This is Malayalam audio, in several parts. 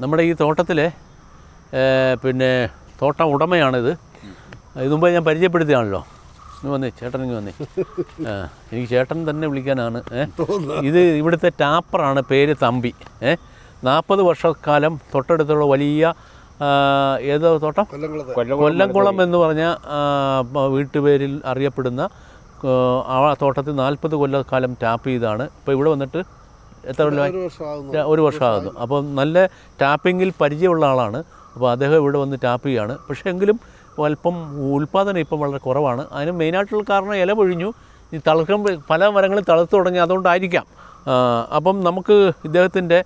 നമ്മുടെ ഈ തോട്ടത്തിലെ പിന്നെ തോട്ടം ഉടമയാണിത്. ഇതുമ്പ ഞാൻ പരിചയപ്പെടുത്തിയാണല്ലോ ഇങ്ങ് വന്നേ ചേട്ടൻ ഇങ്ങ് വന്നേ. ആ എനിക്ക് ചേട്ടൻ തന്നെ വിളിക്കാനാണ് ഇത് ഇവിടുത്തെ ടാപ്പറാണ് പേര് തമ്പി ഏ. നാൽപ്പത് വർഷക്കാലം തൊട്ടടുത്തുള്ള വലിയ ഏതോ തോട്ടം? കൊല്ലംകുളം എന്ന് പറഞ്ഞ വീട്ടുപേരിൽ അറിയപ്പെടുന്ന ആ, ആ തോട്ടത്തിൽ നാൽപ്പത് കൊല്ലക്കാലം ടാപ്പ് ചെയ്താണ്. ഇപ്പോൾ ഇവിടെ വന്നിട്ട് എത്ര കൊല്ലമായി? ഒരു വർഷമാകുന്നു അപ്പം നല്ല ടാപ്പിങ്ങിൽ പരിചയമുള്ള ആളാണ്. അപ്പോൾ അദ്ദേഹം ഇവിടെ വന്ന് ടാപ്പ് ചെയ്യുകയാണ്. പക്ഷേ എങ്കിലും അല്പം ഉൽപ്പാദനം ഇപ്പം വളരെ കുറവാണ്. അതിന് മെയിനായിട്ടുള്ള കാരണം ഇല പൊഴിഞ്ഞു. ഈ തളർക്കം പല മരങ്ങളും തളർത്ത് തുടങ്ങി അതുകൊണ്ടായിരിക്കാം. അപ്പം നമുക്ക് ഇദ്ദേഹത്തിന്റെ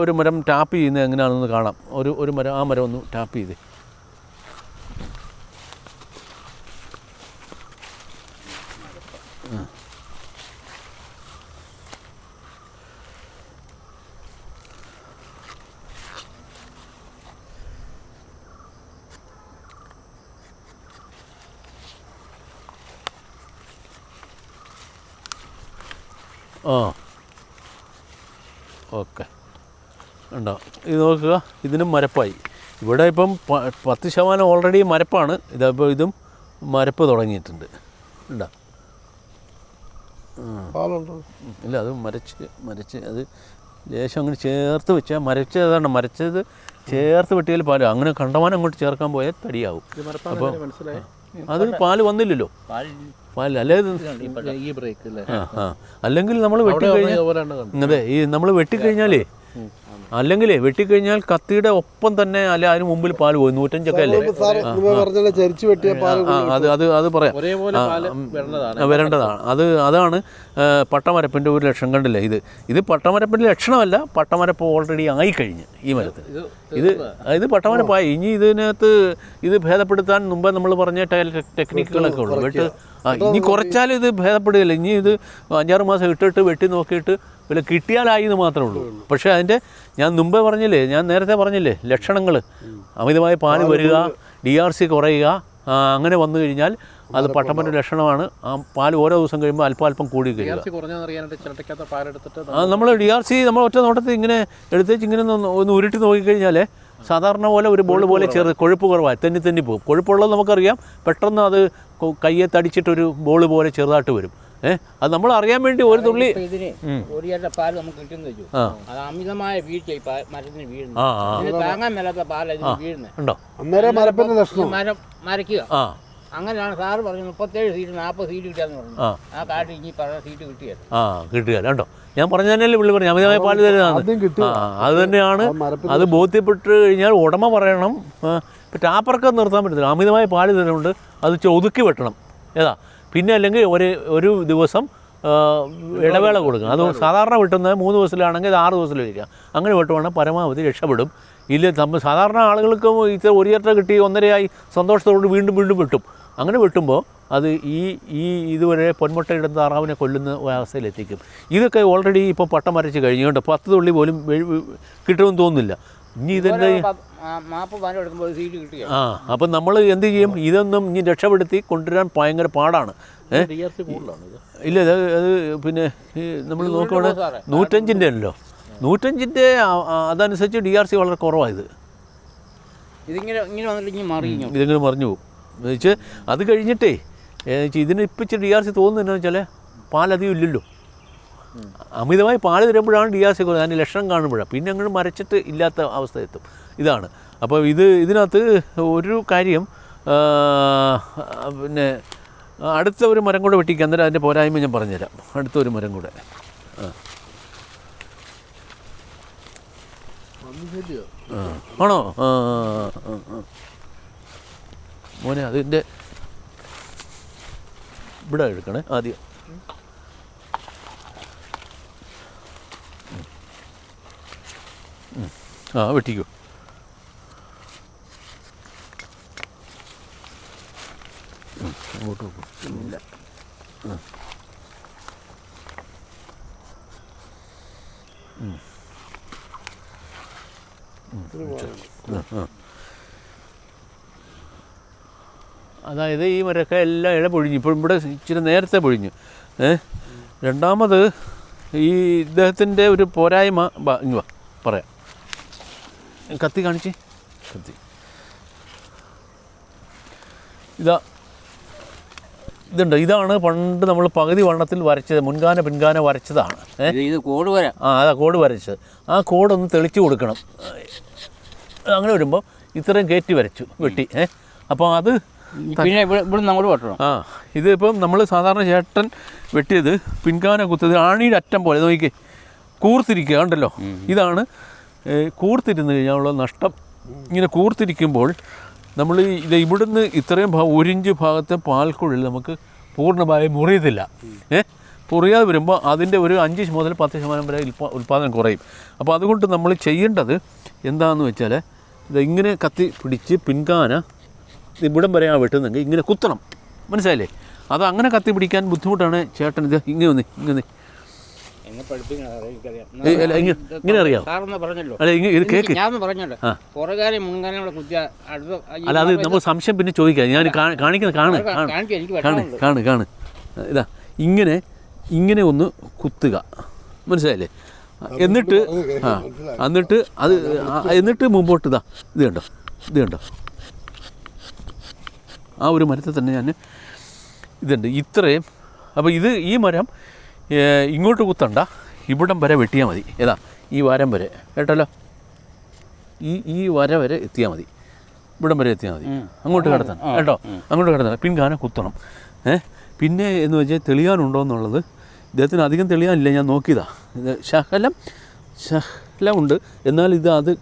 ഒരു മരം ടാപ്പ് ചെയ്യുന്നത് എങ്ങനെയാണെന്ന് കാണാം. ഒരു ഒരു മരം ആ മരം ഒന്ന് ടാപ്പ് ചെയ്ത്. ആ. ഓക്കെ. ഉണ്ടോ ഇത് നോക്കുക. ഇതിനും മരപ്പായി. ഇവിടെ ഇപ്പം പത്ത് ശതമാനം ഓൾറെഡി മരപ്പാണ്. ഇതപ്പോൾ ഇതും മരപ്പ് തുടങ്ങിയിട്ടുണ്ട്. ഉണ്ടോ ഇല്ല അത് മരച്ച് മരച്ച് അത് ലേശം അങ്ങനെ ചേർത്ത് വെച്ചാൽ മരച്ച് അതാണ്. മരച്ചത് ചേർത്ത് വെട്ടിയാൽ പാലും. അങ്ങനെ കണ്ടമാനം അങ്ങോട്ട് ചേർക്കാൻ പോയാൽ തടിയാവും. അപ്പോൾ അത് പാൽ വന്നില്ലല്ലോ. പാൽ അല്ലേ ഈ ബ്രേക്ക് അല്ലെങ്കിൽ നമ്മൾ വെട്ടി കഴിഞ്ഞാൽ അതെ ഈ നമ്മൾ വെട്ടിക്കഴിഞ്ഞാലേ അല്ലെങ്കിലേ വെട്ടിക്കഴിഞ്ഞാൽ കത്തിയുടെ ഒപ്പം തന്നെ അല്ല അതിന് മുമ്പിൽ പാൽ പോയി നൂറ്റഞ്ചൊക്കെ അല്ലേ? സാർ നിങ്ങൾ പറഞ്ഞ ചരിച്ചു വെട്ടിയ പാൽ അത് അത് അത് പറയാം. ഒരേപോലെ പാൽ ഉം, വരേണ്ടതാണ്. അത് അതാണ് പട്ടമരപ്പിന്റെ ഒരു ലക്ഷണം കണ്ടില്ലേ ഇത്? ഇത് പട്ടമരപ്പിന്റെ ലക്ഷണമല്ല പട്ടമരപ്പ് ഓൾറെഡി ആയിക്കഴിഞ്ഞ് ഈ മരത്തിൽ. ഇത് ഇത് പട്ടമരപ്പായി. ഇനി ഇതിനകത്ത് ഇത് ഭേദപ്പെടുത്താൻ മുമ്പേ നമ്മൾ പറഞ്ഞ ടെക്നിക്കുകളൊക്കെ ഉള്ളു. വെട്ട് ഇനി കുറച്ചാലും ഇത് ഭേദപ്പെടുകയില്ല. ഇനി ഇത് അഞ്ചാറ് മാസം ഇട്ടിട്ട് വെട്ടി നോക്കിയിട്ട് വല്ല കിട്ടിയാലായി എന്ന് മാത്രമേ ഉള്ളൂ. പക്ഷേ അതിന്റെ ഞാൻ മുമ്പേ പറഞ്ഞില്ലേ ഞാൻ നേരത്തെ പറഞ്ഞില്ലേ ലക്ഷണങ്ങൾ അമിതമായ പാൽ വരിക ഡി ആർ സി കുറയുക അങ്ങനെ വന്നു കഴിഞ്ഞാൽ അത് പട്ടമന്റെ ലക്ഷണമാണ്. ആ പാൽ ഓരോ ദിവസം കഴിയുമ്പോൾ അല്പം അല്പം കൂടി ആ നമ്മൾ ഡി ആർ സി നമ്മൾ ഒറ്റ നോട്ടത്തിൽ ഇങ്ങനെ എടുത്തേച്ച് ഇങ്ങനെ ഒന്ന് ഉരുട്ടി നോക്കിക്കഴിഞ്ഞാൽ സാധാരണ പോലെ ഒരു ബോൾ പോലെ ചെറു കൊഴുപ്പ് കുറവായി തെന്നി തെന്നി പോകും. കൊഴുപ്പുള്ളത് നമുക്കറിയാം പെട്ടെന്ന് അത് കയ്യെ തടിച്ചിട്ടൊരു ബോൾ പോലെ ചെറുതായിട്ട് വരും. ഏഹ് അത് നമ്മൾ അറിയാൻ വേണ്ടി ഒരു തുള്ളി ഇതിന് ഒരു ലിറ്റർ പാൽ നമുക്ക് കിട്ടുന്ന വെച്ചു ആ. അത് അമിതമായ വീഴ്ച ഈ പാ- മരത്തിന് വീഴുന്നു. ആ ആ. ഇതിന് താങ്ങാൻ മേലാത്ത പാൽ ഇതിന് വീഴുന്നത് ഉണ്ടോ? അന്നേരം മരപ്പിന്റെ മരം മരയ്ക്കുക. ആ. അങ്ങനെയാണ് സാറ് പറഞ്ഞത് മുപ്പത്തേഴ് സീറ്റ് നാൽപ്പത് സീറ്റ് കിട്ടിയാന്ന് പറഞ്ഞു. ആ. ആ കാട്ടിൽ ഇനി പറഞ്ഞ സീറ്റ് കിട്ടിയത് ആ കിട്ടുകയല്ല കണ്ടോ? ഞാൻ പറഞ്ഞ തന്നെയല്ലേ പുള്ളി പറഞ്ഞു. അമിതമായ പാൽ തരുന്നതാണ്. ആദ്യം കിട്ടി. ആ അത് തന്നെയാണ്. ആ അത് ബോധ്യപ്പെട്ട് കഴിഞ്ഞാൽ ഉടമ പറയണം. ഇപ്പം ടാപ്പറൊക്കെ നിർത്താൻ പറ്റത്തില്ല. അമിതമായ പാൽ തരുന്നുണ്ട്. അത് ഇച്ചിരി ഒതുക്കി വെട്ടണം. ഏതാ? പിന്നെ അല്ലെങ്കിൽ ഒരു ഒരു ദിവസം ഇടവേള കൊടുക്കണം. അത് സാധാരണ വെട്ടുന്നത് മൂന്ന് ദിവസത്തിലാണെങ്കിൽ അത് ആറ് ദിവസത്തിൽ വരിക അങ്ങനെ വെട്ടുവാണെങ്കിൽ പരമാവധി രക്ഷപ്പെടും. ഇല്ല നമ്മൾ സാധാരണ ആളുകൾക്ക് ഇത്ര ഒരു ചേട്ട കിട്ടി ഒന്നരയായി സന്തോഷത്തോട് വീണ്ടും വീണ്ടും വെട്ടും. അങ്ങനെ വെട്ടുമ്പോൾ അത് ഈ ഈ ഇതുവരെ പൊന്മുട്ടയിടുന്ന താറാവിനെ കൊല്ലുന്ന അവസ്ഥയിലെത്തിക്കും. ഇതൊക്കെ ഓൾറെഡി ഇപ്പോൾ പട്ടം വരച്ച് കഴിഞ്ഞുകൊണ്ട് പത്ത് തുള്ളി പോലും കിട്ടുമെന്ന് തോന്നുന്നില്ല. ഇനി ഇതിന്റെ മാപ്പ് എടുക്കുമ്പോൾ സീറ്റ് കിട്ടിയ? ആ അപ്പം നമ്മൾ എന്ത് ചെയ്യും? ഇതൊന്നും ഇനി രക്ഷപ്പെടുത്തി കൊണ്ടുവരാൻ ഭയങ്കര പാടാണ്. ഇല്ല ഇത് അത് പിന്നെ നമ്മൾ നോക്കുവാണെങ്കിൽ സാറേ. നൂറ്റഞ്ചിന്റെ അല്ലല്ലോ നൂറ്റഞ്ചിന്റെ അതനുസരിച്ച് ഡി ആർ സി വളരെ കുറവായത് ഇതിങ്ങനെ ഇങ്ങനെ വന്നിട്ട് മറിഞ്ഞു ഇതിങ്ങനെ മറിഞ്ഞു പോകും. എന്ന് വെച്ചാൽ അത് കഴിഞ്ഞിട്ടേ ഇതിന് ഇപ്പം ഇച്ചിരി ഡി ആർ സി തോന്നുന്നതെന്നു വെച്ചാൽ പാലധികം ഇല്ലല്ലോ. അമിതമായി പാൽ തരുമ്പോഴാണ് ഡി ആർ സി കുറവ് അതിന് ലക്ഷണം കാണുമ്പോഴാണ്. പിന്നെ അങ്ങോട്ട് മരച്ചിട്ട് ഇല്ലാത്ത അവസ്ഥ എത്തും. ഇതാണ്. അപ്പോൾ ഇത് ഇതിനകത്ത് ഒരു കാര്യം പിന്നെ അടുത്ത ഒരു മരം കൂടെ വെട്ടിക്കുക അന്നേരം അതിന്റെ പോരായ്മ ഞാൻ പറഞ്ഞുതരാം. അടുത്ത ഒരു മരം കൂടെ. ആണോ. മോനെ അതിന്റെ ഇവിടെ എടുക്കണേ. ആദ്യം. ആ വെട്ടിക്കോ. ഉം, അങ്ങോട്ട് ഇല്ല. അതായത് ഈ മരക്ക എല്ലാം ഇഴ പൊഴിഞ്ഞു. ഇപ്പം ഇവിടെ ഇച്ചിരി നേരത്തെ പൊഴിഞ്ഞു. ഏ? രണ്ടാമത് ഈ ഇദ്ദേഹത്തിന്റെ ഒരു പോരായ്മ ഇങ്ങ് വാ പറയാം. കത്തി കാണിച്ച്. കത്തി. ഇതാ. ഇതുണ്ട്. ഇതാണ് പണ്ട് നമ്മൾ പകുതി വണ്ണത്തിൽ വരച്ചത് മുൻകാന പിൻകാന വരച്ചതാണ്. ഇത് കോഡ് വരാം. ആ അതാ കോഡ് വരച്ചത്. ആ കോഡൊന്ന് തെളിച്ച് കൊടുക്കണം. അങ്ങനെ വരുമ്പോൾ ഇത്രയും കയറ്റി വരച്ചു വെട്ടി. ഏ? അപ്പോൾ അത് പിന്നെ ഇവിടെ അങ്ങോട്ട് വെട്ടണം. ആ ഇതിപ്പം നമ്മൾ സാധാരണ ചേട്ടൻ വെട്ടിയത് പിൻകാന കുത്തത് ആണിയുടെ അറ്റം പോലെ. നോക്കി കൂർത്തിരിക്കുക ഉണ്ടല്ലോ. ഇതാണ് കൂർത്തിരുന്ന് കഴിഞ്ഞാലുള്ള നഷ്ടം ഇങ്ങനെ കൂർത്തിരിക്കുമ്പോൾ നമ്മൾ ഇത് ഇവിടുന്ന് ഇത്രയും ഭാഗം ഒരു ഇഞ്ച് ഭാഗത്തെ പാൽക്കുള്ളിൽ നമുക്ക് പൂർണമായും മുറിയത്തില്ല ഏ മുറിയാതെ വരുമ്പോൾ അതിന്റെ ഒരു അഞ്ച് മുതൽ പത്ത് ശതമാനം വരെ ഉൽപ്പാ ഉൽപ്പാദനം കുറയും. അപ്പോൾ അതുകൊണ്ട് നമ്മൾ ചെയ്യേണ്ടത് എന്താണെന്ന് വെച്ചാൽ ഇത് ഇങ്ങനെ കത്തി പിടിച്ച് പിൻകാന ഇവിടം വരെ ആ വെട്ടുന്നെങ്കിൽ ഇങ്ങനെ കുത്തണം. മനസ്സിലായില്ലേ? അത് അങ്ങനെ കത്തി പിടിക്കാൻ ബുദ്ധിമുട്ടാണ് ചേട്ടൻ. ഇത് ഇങ്ങനെ ഒന്ന് ഇങ്ങനെ എന്നെ പഠിപ്പിക്കണം എനിക്കറിയാം ഏയ് അല്ല, ഇങ്ങനെ- ഇങ്ങനെ അറിയാം സാറൊന്ന് പറഞ്ഞല്ലോ. അല്ല അത് നമ്മൾ സംശയം പിന്നെ ചോദിക്കാം. ഞാൻ കാണിക്കുന്ന കാണ് കാണ്. എനിക്ക് കാണ്. കാണ് കാണ്. ഇതാ ഇങ്ങനെ ഇങ്ങനെ ഒന്ന് കുത്തുക. മനസ്സിലായില്ലേ? എന്നിട്ട് ആ എന്നിട്ട് അത് എന്നിട്ട് മുമ്പോട്ട് ഇതാ ഇത് കണ്ടോ? ഇത് കണ്ടോ? ആ ഒരു മരത്തിൽ തന്നെ ഞാൻ ഇതുണ്ട്. ഇത്രയും. അപ്പോൾ ഇത് ഈ മരം ഇങ്ങോട്ട് കുത്തണ്ട. ഇവിടം വരെ വെട്ടിയാൽ മതി. ഏതാ? ഈ വാരം വരെ. കേട്ടല്ലോ? ഈ ഈ വര വരെ എത്തിയാൽ മതി. ഇവിടം വരെ എത്തിയാൽ മതി. അങ്ങോട്ട് കിടത്തണം. കേട്ടോ? അങ്ങോട്ട് കിടത്തണം. പിൻകാനം കുത്തണം. ഏ? പിന്നെ എന്ന് വെച്ചാൽ തെളിയാനുണ്ടോ എന്നുള്ളത് ഇദ്ദേഹത്തിന് അധികം തെളിയാനില്ല. ഞാൻ നോക്കിയതാ. ഇത് ശകലം ശകലമുണ്ട് എന്നാൽ ഇത് അത്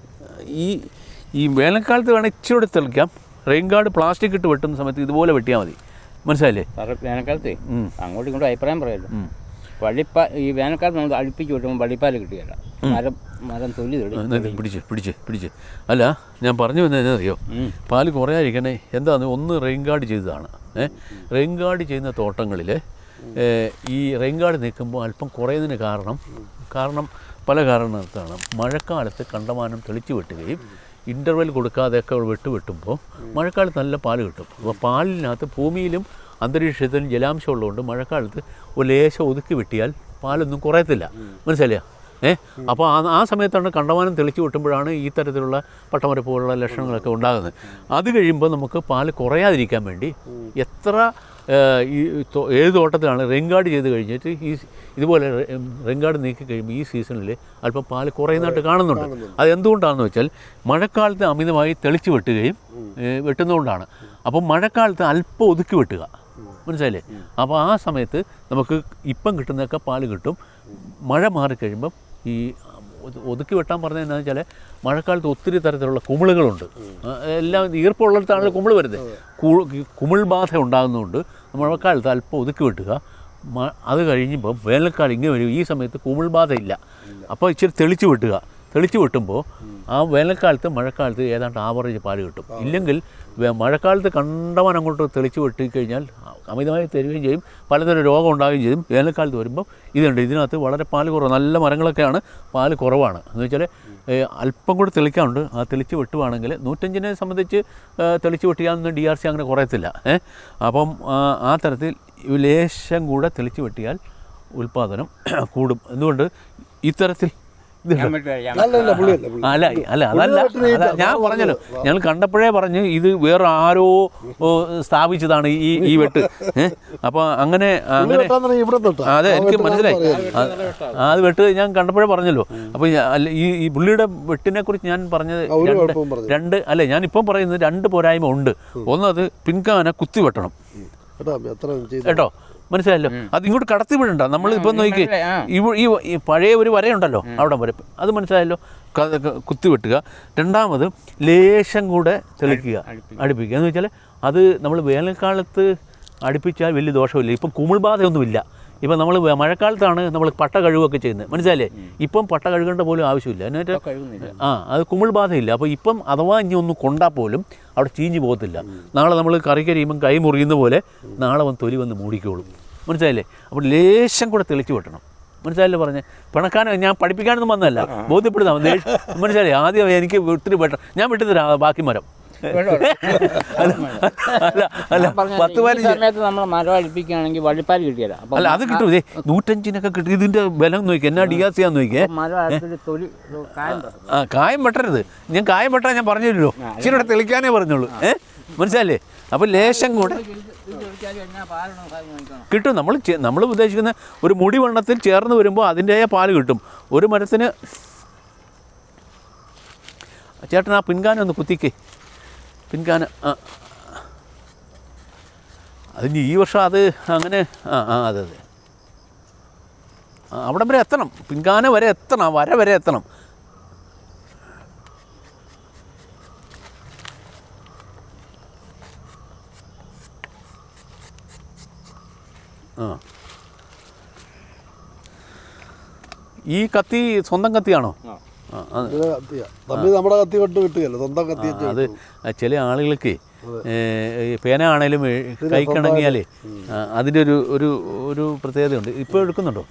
ഈ ഈ വേനൽക്കാലത്ത് വേണേൽ ഇച്ചിരി കൂടെ തെളിക്കാം. റെയിൻ ഗാർഡ് പ്ലാസ്റ്റിക് ഇട്ട് വെട്ടുന്ന സമയത്ത് ഇതുപോലെ വെട്ടിയാൽ മതി. മനസ്സിലായില്ലേ? വേനൽക്കാലത്ത്. അങ്ങോട്ടും ഇങ്ങോട്ടും അഭിപ്രായം പറയാമല്ലോ ഉം. വള്ളിപ്പാ ഈ വേനൽക്കാലത്ത് നമ്മൾ അടുപ്പിച്ച് വിട്ടുമ്പോൾ വള്ളിപ്പാൽ കിട്ടുകയില്ല. മരം മരം തൊല്ലി ഇത് പിടിച്ച് പിടിച്ച് പിടിച്ച്. അല്ല ഞാൻ പറഞ്ഞു വന്നത് അറിയോ പാൽ കുറയായിരിക്കണേ കുറയാതിരിക്കണേ എന്താന്ന് ഒന്ന് റെയിൻ ഗാർഡ് ചെയ്തതാണ്. ഏഹ് റെയിൻ ഗാർഡ് ചെയ്യുന്ന തോട്ടങ്ങളിൽ ഈ റെയിൻ ഗാർഡ് നിൽക്കുമ്പോൾ അല്പം കുറയുന്നതിന് കാരണം കാരണം പല കാരണത്താണ് മഴക്കാലത്ത് കണ്ടമാനം തെളിച്ചു വെട്ടുകയും ഇന്റർവെൽ കൊടുക്കാതെയൊക്കെ വെട്ട് വെട്ടുമ്പോൾ മഴക്കാലത്ത് നല്ല പാൽ കിട്ടും. അപ്പോൾ പാലിനകത്ത് ഭൂമിയിലും അന്തരീക്ഷത്തിലും ജലാംശം ഉള്ളതുകൊണ്ട് മഴക്കാലത്ത് ഒരു ലേശം ഒതുക്കി വെട്ടിയാൽ പാലൊന്നും കുറയത്തില്ല. മനസ്സിലായോ ഏ? അപ്പോൾ ആ ആ സമയത്താണ് കണ്ടമാനം തെളിച്ച് വിട്ടുമ്പോഴാണ് ഈ തരത്തിലുള്ള പട്ടമര പോലുള്ള ലക്ഷണങ്ങളൊക്കെ ഉണ്ടാകുന്നത്. അത് കഴിയുമ്പോൾ നമുക്ക് പാൽ കുറയാതിരിക്കാൻ വേണ്ടി എത്ര ഈ ഏത് തോട്ടത്തിലാണ് റെങ്കാർഡ് ചെയ്ത് കഴിഞ്ഞിട്ട് ഈ ഇതുപോലെ റെങ്കാർഡ് നീക്കി കഴിയുമ്പോൾ ഈ സീസണിൽ അല്പം പാൽ കുറയുന്നതായിട്ട് കാണുന്നുണ്ട്. അത് എന്തുകൊണ്ടാണെന്ന് വെച്ചാൽ മഴക്കാലത്ത് അമിതമായി തെളിച്ച് വെട്ടുകയും വെട്ടുന്നതുകൊണ്ടാണ്. അപ്പം മഴക്കാലത്ത് അല്പം ഒതുക്കി വെട്ടുക. മനസ്സിലായില്ലേ? അപ്പോൾ ആ സമയത്ത് നമുക്ക് ഇപ്പം കിട്ടുന്നതൊക്കെ പാൽ കിട്ടും. മഴ മാറിക്കഴിയുമ്പം ഈ ഒതുക്കി വെട്ടാൻ പറഞ്ഞത് എന്താണെന്ന് വെച്ചാൽ മഴക്കാലത്ത് ഒത്തിരി തരത്തിലുള്ള കുമിളുകളുണ്ട്. എല്ലാം ഈർപ്പമുള്ളിടത്താണല്ലോ കുമിൾ വരുന്നത്. കുമിൾ ബാധ ഉണ്ടാകുന്നതുകൊണ്ട് മഴക്കാലത്ത് അല്പം ഒതുക്കി വെട്ടുക. മ- അത് കഴിഞ്ഞപ്പോൾ വേനൽക്കാലം ഇങ്ങനെ വരും. ഈ സമയത്ത് കുമിൾ ബാധ ഇല്ല. അപ്പോൾ ഇച്ചിരി തെളിച്ച് വെട്ടുക. തെളിച്ച് വെട്ടുമ്പോൾ ആ വേനൽക്കാലത്ത് മഴക്കാലത്ത് ഏതാണ്ട് ആവറേജ് പാൽ കിട്ടും. ഇല്ലെങ്കിൽ മഴക്കാലത്ത് കണ്ടവൻ അങ്ങോട്ട് തെളിച്ച് വെട്ടിക്കഴിഞ്ഞാൽ അമിതമായി തരികയും ചെയ്യും. പലതരം രോഗം ഉണ്ടാവുകയും ചെയ്യും. വേനൽക്കാലത്ത് വരുമ്പോൾ ഇതുണ്ട്. ഇതിനകത്ത് വളരെ പാൽ കുറവ് നല്ല മരങ്ങളൊക്കെയാണ്. പാൽ കുറവാണ്. എന്ന് വെച്ചാൽ അല്പം കൂടി തെളിക്കാറുണ്ട് ആ തെളിച്ച് വെട്ടുവാണെങ്കിൽ നൂറ്റഞ്ചിനെ സംബന്ധിച്ച് തെളിച്ച് വെട്ടിയാൽ ഡി ആർ സി അങ്ങനെ കുറയത്തില്ല. ഏഹ് അപ്പം ആ, തരത്തിൽ ലേശം കൂടെ തെളിച്ച് വെട്ടിയാൽ ഉൽപ്പാദനം കൂടും. എന്തുകൊണ്ട്? ഇത്തരത്തിൽ അല്ല അല്ല അതല്ല ഞാൻ പറഞ്ഞല്ലോ. ഞങ്ങൾ കണ്ടപ്പോഴേ പറഞ്ഞു ഇത് വേറെ ആരോ സ്ഥാപിച്ചതാണ് ഈ ഈ വെട്ട്. ഏഹ് അപ്പോൾ അങ്ങനെ അങ്ങനെ അതെ എനിക്ക് മനസ്സിലായി. അത് വെട്ട് ഞാൻ കണ്ടപ്പോഴേ പറഞ്ഞല്ലോ. അപ്പോൾ ഈ ഈ പുള്ളിയുടെ വെട്ടിനെ കുറിച്ച് ഞാൻ പറഞ്ഞത് രണ്ട് കുഴപ്പവും പറഞ്ഞു രണ്ട് അല്ലേ ഞാൻ ഇപ്പം പറയുന്നത് രണ്ട് പോരായ്മ ഉണ്ട്. ഒന്നത് പിൻകാന കുത്തി വെട്ടണം. കേട്ടോ എത്ര ചെയ്തു കേട്ടോ? മനസ്സിലായല്ലോ? അത് ഇങ്ങോട്ട് കടത്തി വിടണ്ട. നമ്മൾ ഇപ്പം നോക്കി ഈ പഴയ ഒരു വരയുണ്ടല്ലോ അവിടെ വരെ. അത് മനസ്സിലായല്ലോ? ക- ക- കുത്തി വെട്ടുക രണ്ടാമത് ലേശം കൂടെ തെളിക്കുക. അടുപ്പിക്കുക. എന്ന് വെച്ചാൽ അത് നമ്മൾ വേനൽക്കാലത്ത് അടുപ്പിച്ചാൽ വലിയ ദോഷമില്ല. ഇപ്പം കുമിൾബാധയൊന്നുമില്ല. ഇപ്പം നമ്മൾ മഴക്കാലത്താണ് നമ്മൾ പട്ട കഴുകുകയൊക്കെ ചെയ്യുന്നത്. മനസ്സിലായില്ലേ? ഇപ്പം പട്ട കഴുകേണ്ട പോലും ആവശ്യമില്ല. എന്നു വെച്ചാൽ ആ അത് കുമിൾ ബാധയില്ല അപ്പോൾ ഇപ്പം അഥവാ ഇനി ഒന്ന് കൊണ്ടാൽ പോലും അവിടെ ചീഞ്ഞ് പോകത്തില്ല. നാളെ നമ്മൾ കറി കരിയുമ്പം കൈ മുറിയുന്ന പോലെ നാളെ വന്ന് തൊലി വന്ന് മൂടിക്കോളും. മനസ്സിലായില്ലേ? അപ്പോൾ ലേശം കൂടെ തെളിച്ച് വെട്ടണം മനസ്സിലായില്ലേ പറഞ്ഞ്? പിണക്കാൻ ഞാൻ പഠിപ്പിക്കാനൊന്നും വന്നതല്ല. ബോധ്യപ്പെടുത്താം. മനസ്സിലായി ആദ്യം എനിക്ക് ഒത്തിരി വെട്ടണം ഞാൻ വിട്ടുതരാം ബാക്കി മരം. പത്ത് സമയത്ത് നമ്മൾ മരം അഴിപ്പിക്കുകയാണെങ്കിൽ വഴിപ്പാൽ കിട്ടിയല്ല അല്ല അത് കിട്ടും. ഇതേ നൂറ്റഞ്ചിനൊക്കെ കിട്ടി. ഇതിന്റെ ബലം നോക്കി എന്നാ ഡിയാസിയാന്ന് നോക്കിയേ? ആ കായം വെട്ടരുത്. ഞാൻ കായം വെട്ടാൻ ഞാൻ പറഞ്ഞില്ലല്ലോ ഇച്ചിരി തെളിക്കാനേ പറഞ്ഞുള്ളൂ. ഏ? മനസ്സിലല്ലേ അപ്പോൾ ലേശം കൂടെ കിട്ടും. നമ്മൾ നമ്മൾ ഉദ്ദേശിക്കുന്ന ഒരു മുടി വണ്ണത്തിൽ ചേർന്ന് വരുമ്പോൾ അതിന്റെതായ പാൽ കിട്ടും. ഒരു മരത്തിന് ചേട്ടൻ ആ പിൻകാനം ഒന്ന് കുത്തിക്കേ. പിൻകാനം ആ അതിന് ഈ വർഷം അത് അങ്ങനെ ആ ആ അതെ അതെ. അവിടം വരെ എത്തണം. പിൻകാനം വരെ എത്തണം. വര വരെ എത്തണം. ആ. ഈ കത്തി സ്വന്തം കത്തിയാണോ? നമ്മുടെ കത്തി കൊണ്ട് കിട്ടുകയല്ലോ? സ്വന്തം കത്തി അത് ചില ആളുകൾക്ക് പേന ആണേലും കൈക്കിണങ്ങിയാലേ അതിന്റെ ഒരു ഒരു ഒരു പ്രത്യേകതയുണ്ട്. ഇപ്പോൾ എടുക്കുന്നുണ്ടോ?